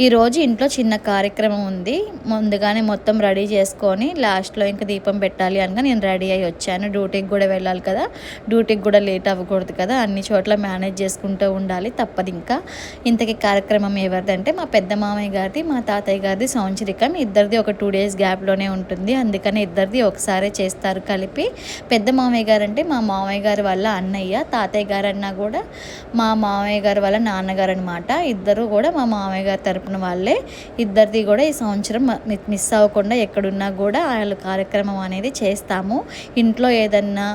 ఈరోజు ఇంట్లో చిన్న కార్యక్రమం ఉంది. ముందుగానే మొత్తం రెడీ చేసుకొని లాస్ట్లో ఇంకా దీపం పెట్టాలి అనగా నేను రెడీ అయ్యి వచ్చాను. డ్యూటీకి కూడా వెళ్ళాలి కదా. డ్యూటీకి కూడా లేట్ అవ్వకూడదు కదా. అన్ని చోట్ల మేనేజ్ చేసుకుంటూ ఉండాలి తప్పదు ఇంకా. ఇంతకీ కార్యక్రమం ఎవరిదంటే మా పెద్ద మామయ్య గారిది మా తాతయ్య గారిది సంవత్సరికం ఇద్దరిది ఒక టూ డేస్ గ్యాప్లోనే ఉంటుంది. అందుకని ఇద్దరిది ఒకసారే చేస్తారు కలిపి. పెద్ద మామయ్య గారు అంటే మా మామయ్య గారి వల్ల అన్నయ్య తాతయ్య గారు అన్నా కూడా మా మామయ్య గారి వల్ల నాన్నగారు అనమాట ఇద్దరు కూడా మా మామయ్య గారి తరపున వాళ్ళే ఇద్దరిది కూడా ఈ సంవత్సరం మి- మిస్ అవ్వకుండా ఎక్కడున్నా కూడా వాళ్ళ కార్యక్రమం అనేది చేస్తాము. ఇంట్లో ఏదన్నా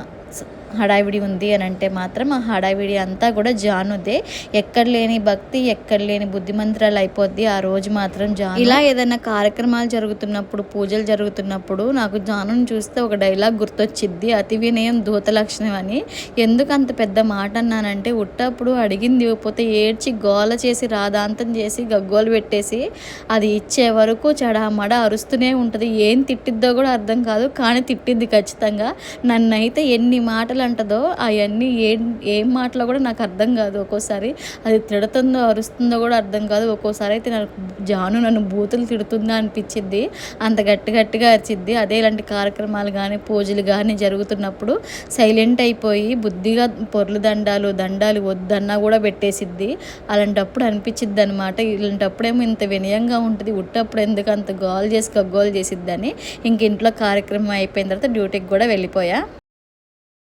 హడావిడి ఉంది అని అంటే మాత్రం ఆ హడావిడి అంతా కూడా జానుదే. ఎక్కడ లేని భక్తి ఎక్కడ లేని బుద్ధిమంత్రాలు అయిపోద్ది. ఆ రోజు మాత్రం జాను. ఇలా ఏదైనా కార్యక్రమాలు జరుగుతున్నప్పుడు పూజలు జరుగుతున్నప్పుడు నాకు జానుని చూస్తే ఒక డైలాగ్ గుర్తొచ్చిద్ది. అతి వినయం దూత లక్షణం అని. ఎందుకు అంత పెద్ద మాట అన్నానంటే ఉట్టప్పుడు అడిగింది ఇవ్వకపోతే ఏడ్చి గోల చేసి రాధాంతం చేసి గగ్గోలు పెట్టేసి అది ఇచ్చే వరకు చడామడ అరుస్తూనే ఉంటుంది. ఏం తిట్టిద్దో కూడా అర్థం కాదు. కానీ తిట్టిద్ది ఖచ్చితంగా. నన్నైతే ఎన్ని మాటలు అంటదో అవన్నీ ఏం ఏం మాటలో కూడా నాకు అర్థం కాదు ఒక్కోసారి. అది తిడుతుందో అరుస్తుందో కూడా అర్థం కాదు. ఒక్కోసారి అయితే నాకు జాను నన్ను బూతులు తిడుతుందా అనిపించింది అంత గట్టి గట్టిగా అరిచిద్ది. అదే ఇలాంటి కార్యక్రమాలు కానీ పూజలు కానీ జరుగుతున్నప్పుడు సైలెంట్ అయిపోయి బుద్ధిగా పొర్లు దండాలు దండాలు వద్దన్నా కూడా పెట్టేసిద్ది. అలాంటప్పుడు అనిపించిద్ది అనమాట ఇలాంటప్పుడేమో ఇంత వినయంగా ఉంటుంది. ఉట్టప్పుడు ఎందుకు అంత గోల్ చేసి గగ్గోలు చేసిద్దని. ఇంక ఇంట్లో కార్యక్రమం అయిపోయిన తర్వాత డ్యూటీకి కూడా వెళ్ళిపోయా.